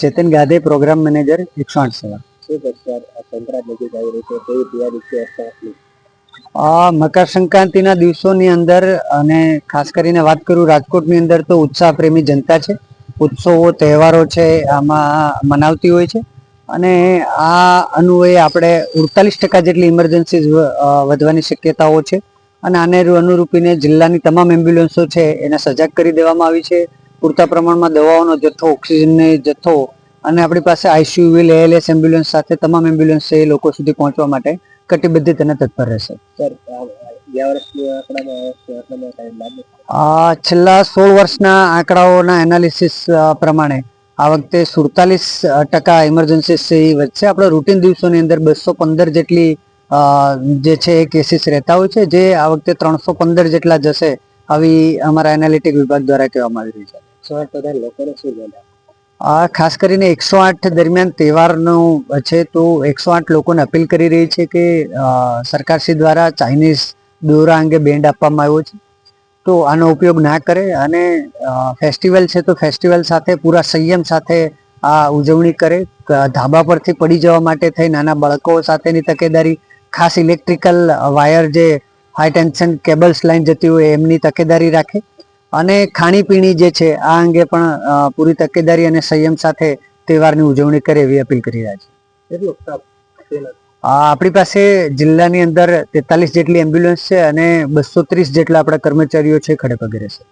ચેતન ગાધે programme manager એકસો આઠ સેવા. મકર સંક્રાંતિના દિવસોની અંદર અને ખાસ કરીને વાત કરું રાજકોટની અંદર તો ઉત્સાહ પ્રેમી જનતા છે. ઉત્સવો તહેવારો છે આમાં મનાવતી હોય છે. અને આ અન્વયે આપણે ઉડતાલીસ ટકા જેટલી ઇમરજન્સી વધવાની શક્યતાઓ છે. અને આને અનુરૂપીને જિલ્લાની તમામ એમ્બ્યુલન્સો છે એને સજાગ કરી દેવામાં આવી છે. પૂરતા પ્રમાણમાં દવાઓનો જથ્થો ઓક્સિજનનો જથ્થો અને આપણી પાસે આઈસીયુ વ્હીલ એએલએસ એમ્બ્યુલન્સ સાથે તમામ એમ્બ્યુલન્સ છે એ લોકો સુધી પહોંચવા માટે કટિબદ્ધિત અને તત્પર રહેશે. છેલ્લા સોળ વર્ષના આંકડાઓના એનાલિસિસ પ્રમાણે આ વખતે સુડતાલીસ ટકા ઇમરજન્સી વચ્ચે આપણે રૂટીન દિવસોની અંદર બસો પંદર જેટલી જે છે એ કેસીસ રહેતા હોય છે જે આ વખતે ત્રણસો પંદર જેટલા જશે આવી અમારા એનાલિટિક વિભાગ દ્વારા કહેવામાં આવી રહી છે. આ ખાસ કરીને એકસો આઠ દરમિયાન તહેવારનો છે તો એકસો આઠ લોકોને અપીલ કરી રહી છે કે સરકારશ્રી દ્વારા ચાઇનીઝ દોરા અંગે બેન્ડ આપવામાં આવ્યો છે. તો આનો ઉપયોગ ના કરે અને ફેસ્ટિવલ છે તો ફેસ્ટિવલ સાથે પૂરા સંયમ સાથે આ ઉજવણી કરે. ધાબા પરથી પડી જવા માટે થઈ નાના બાળકો સાથેની તકેદારી, ખાસ ઇલેક્ટ્રિકલ વાયર જે હાઈ ટેન્શન કેબલ્સ લાઈન જતી હોય એમની તકેદારી રાખે. અને ખાણીપીણી જે છે આ અંગે પણ પૂરી તકેદારી અને સંયમ સાથે તહેવારની ઉજવણી કરે એવી અપીલ કરી રહ્યા છે. આપણી પાસે જિલ્લાની અંદર તેતાલીસ જેટલી એમ્બ્યુલન્સ છે અને બસો ત્રીસ જેટલા આપણા કર્મચારીઓ છે ખડે પગે રહેશે.